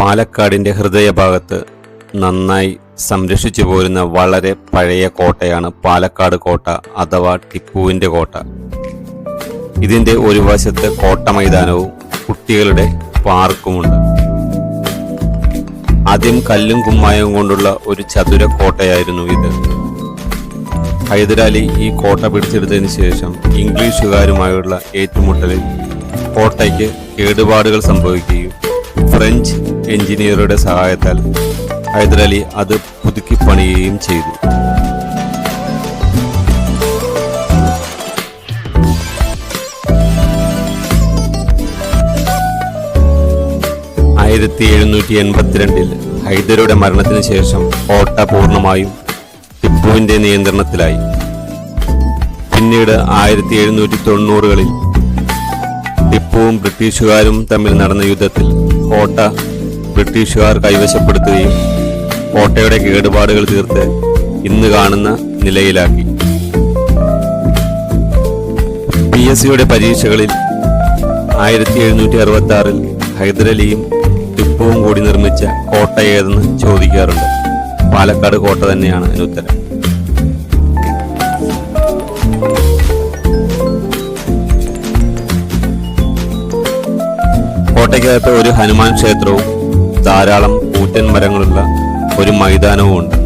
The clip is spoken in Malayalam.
പാലക്കാടിന്റെ ഹൃദയഭാഗത്ത് നന്നായി സംരക്ഷിച്ചു പോരുന്ന വളരെ പഴയ കോട്ടയാണ് പാലക്കാട് കോട്ട അഥവാ ടിപ്പുവിന്റെ കോട്ട. ഇതിന്റെ ഒരു വശത്ത് കോട്ട മൈതാനവും കുട്ടികളുടെ പാർക്കുമുണ്ട്. ആദ്യം കല്ലും കുമ്മായവും കൊണ്ടുള്ള ഒരു ചതുര കോട്ടയായിരുന്നു ഇത്. ഹൈദരാലി ഈ കോട്ട പിടിച്ചെടുത്തതിന് ശേഷം ഇംഗ്ലീഷുകാരുമായുള്ള ഏറ്റുമുട്ടലിൽ കോട്ടയ്ക്ക് കേടുപാടുകൾ സംഭവിക്കുകയും ഫ്രഞ്ച് എഞ്ചിനീയറുടെ സഹായത്താൽ ഹൈദരലി അത് പുതുക്കി പണിയുകയും ചെയ്തു. ആയിരത്തി എഴുന്നൂറ്റി എൺപത്തിരണ്ടിൽ ഹൈദരുടെ മരണത്തിന് ശേഷം കോട്ട പൂർണമായും ടിപ്പുവിന്റെ നിയന്ത്രണത്തിലായി. പിന്നീട് ആയിരത്തി എഴുന്നൂറ്റി തൊണ്ണൂറുകളിൽ ടിപ്പുവും ബ്രിട്ടീഷുകാരും തമ്മിൽ നടന്ന യുദ്ധത്തിൽ കോട്ട ബ്രിട്ടീഷുകാർ കൈവശപ്പെടുത്തുകയും കോട്ടയുടെ കേടുപാടുകൾ തീർത്ത് ഇന്ന് കാണുന്ന നിലയിലാക്കി. പി എസ് സിയുടെ പരീക്ഷകളിൽ ആയിരത്തി എഴുന്നൂറ്റി അറുപത്തി ആറിൽ ഹൈദരലിയും ടിപ്പുവും കൂടി നിർമ്മിച്ച കോട്ട ഏതെന്ന് ചോദിക്കാറുണ്ട്. പാലക്കാട് കോട്ട തന്നെയാണ് അതിന് ഉത്തരം. കോട്ടയ്ക്കകത്ത് ഒരു ഹനുമാൻ ക്ഷേത്രവും ധാരാളം കൂറ്റൻ മരങ്ങളുള്ള ഒരു മൈതാനവും ഉണ്ട്